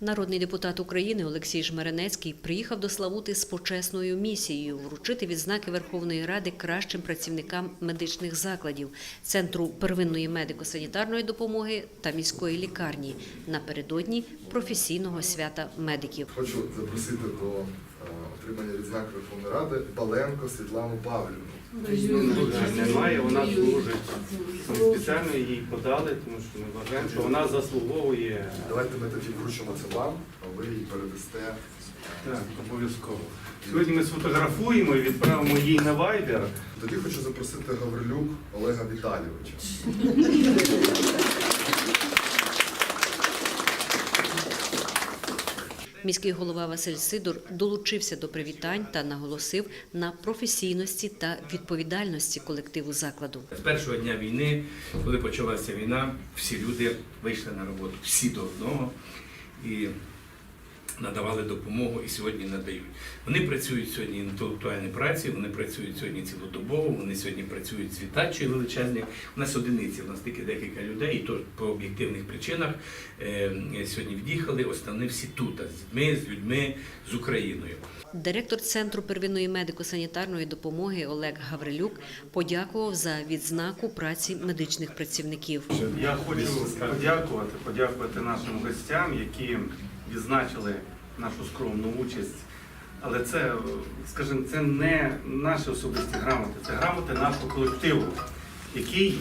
Народний депутат України Олексій Жмеренецький приїхав до Славути з почесною місією вручити відзнаки Верховної Ради кращим працівникам медичних закладів, центру первинної медико-санітарної допомоги та міської лікарні напередодні професійного свята медиків. Хочу запросити до отримання відзнаки Верховної Ради Паленко Світлану Павлівну. Немає, вона служить. Ми спеціально їй подали, тому що ми вважаємо, що вона заслуговує. Давайте ми тоді вручимо це вам, а ви їй передасте. Так, обов'язково. Сьогодні ми сфотографуємо і відправимо їй на вайбер. Тоді хочу запросити Гаврилюк Олега Віталійовича. Міський голова Василь Сидор долучився до привітань та наголосив на професійності та відповідальності колективу закладу. З першого дня війни, коли почалася війна, всі люди вийшли на роботу, всі до одного і надавали допомогу і сьогодні надають. Вони працюють сьогодні інтелектуальні праці, вони працюють сьогодні цілодобово, вони сьогодні працюють з віддачею величезною. У нас одиниці, у нас тільки декілька людей, і то по об'єктивних причинах е, сьогодні від'їхали. Основні всі тут, з дітьми, з людьми, з Україною. Директор центру первинної медико-санітарної допомоги Олег Гаврилюк подякував за відзнаку праці медичних працівників. Я хочу подякувати, подякувати нашим гостям, які відзначили нашу скромну участь. Але це, скажімо, це не наші особисті грамоти, це грамоти нашого колективу, який,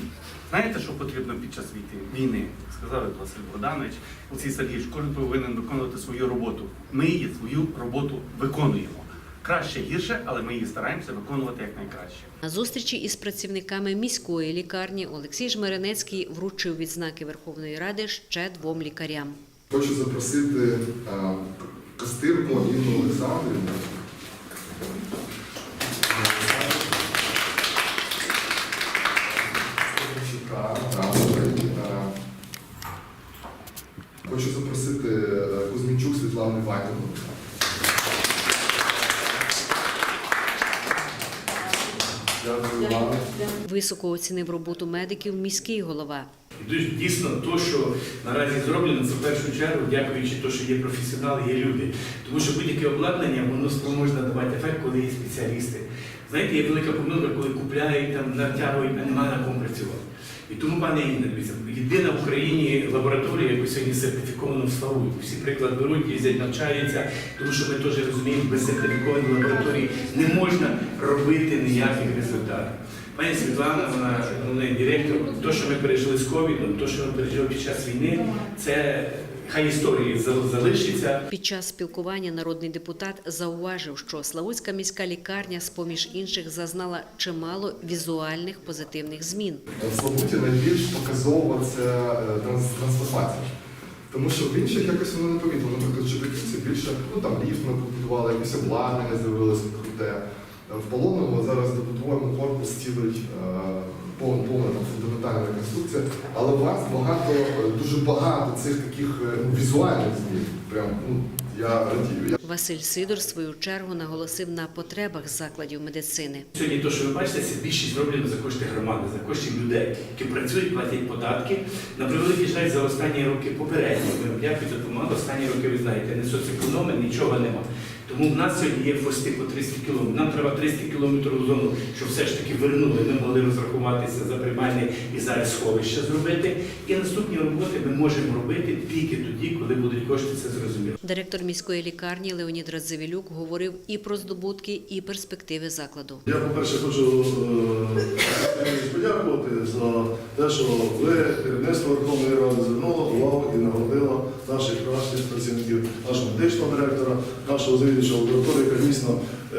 знаєте, що потрібно під час війни? війни? Сказав Василь Богданович, Олексій Сергійович, кожен повинен виконувати свою роботу. Ми її свою роботу виконуємо. Краще гірше, але ми її стараємося виконувати якнайкраще. На зустрічі із працівниками міської лікарні Олексій Жмеренецький вручив відзнаки Верховної Ради ще двом лікарям. Хочу запросити Костирку Інну Олександрівну. Хочу запросити е, Кузьмінчук Світлану Іванівну. Дякую. Високо оцінив роботу медиків міський голова. Дійсно, то, що наразі зроблено, це в першу чергу, дякуючи тому, що є професіонали, є люди. Тому що будь-яке обладнання воно спроможне давати ефект, коли є спеціалісти. Знаєте, є велика помилка, коли купляють, там, натягують, а немає на кому працювати. І тому, пане Інна, єдина в Україні лабораторія, яку сьогодні сертифіковано в Всі приклад беруть, їздять, навчаються, тому що ми теж розуміємо, без сертифікованої лабораторії не можна робити ніяких результатів. Пані Світлана, вона головний директор. То, що ми пережили з ковідом, то, що ми пережили під час війни, це хай історії зал- залишиться. Під час спілкування народний депутат зауважив, що Славутська міська лікарня, з поміж інших, зазнала чимало візуальних позитивних змін. В Славуті найбільш показова це е, трансформація. Тому що в інших якось воно не помітно. Наприклад, Чебиківці більше, ну там ліфт ми побудували, якесь обладнання з'явилося круте. В Полонному зараз добудуємо корпус цілий, е, повна, фундаментальна реконструкція. Але у вас багато, дуже багато цих таких е, ну, візуальних змін. Прям, ну, я радію. Василь Сидор, в свою чергу, наголосив на потребах закладів медицини. Сьогодні те, що ви бачите, це більшість зроблено за кошти громади, за кошти людей, які працюють, платять податки. На превеликий жаль, за останні роки попередні. Ми вам дякую. Останні роки, ви знаєте, не соцекономи, нічого нема. Тому в нас сьогодні є хвости по 300 кілометрів. Нам треба 300 кілометрів зону, щоб все ж таки вернули. Ми могли розрахуватися за приймальне і зараз сховище зробити. І наступні роботи ми можемо робити тільки тоді, коли будуть кошти, це зрозуміло. Директор міської лікарні Леонід Радзивілюк говорив і про здобутки, і перспективи закладу. Я, по-перше, хочу е, подякувати за те, що ви, керівництво Верховної Ради, звернуло увагу і нагородило наших кращих працівників, нашого медичного директора, нашого завідувача лабораторії, яка дійсно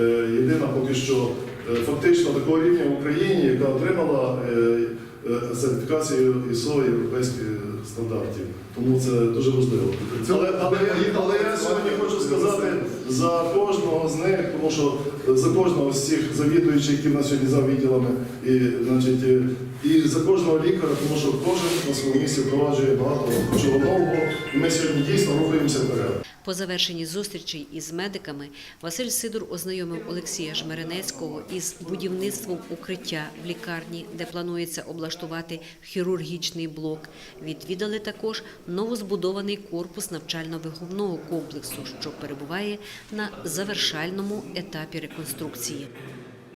е, єдина поки що е, фактично такого рівня в Україні, яка отримала е, сертифікацію ISO європейських стандартів. Тому це дуже важливо. Але, але, але я сьогодні хочу сказати за кожного з них, тому що за кожного з цих завідуючих, які в нас сьогодні за відділами, і значить, е, і за кожного лікаря, тому що кожен на своєму місці впроваджує багато чого нового. І Ми сьогодні дійсно рухаємося вперед. По завершенні зустрічей із медиками Василь Сидор ознайомив Олексія Жмеренецького із будівництвом укриття в лікарні, де планується облаштувати хірургічний блок. Відвідали також новозбудований корпус навчально-виховного комплексу, що перебуває на завершальному етапі реконструкції конструкції.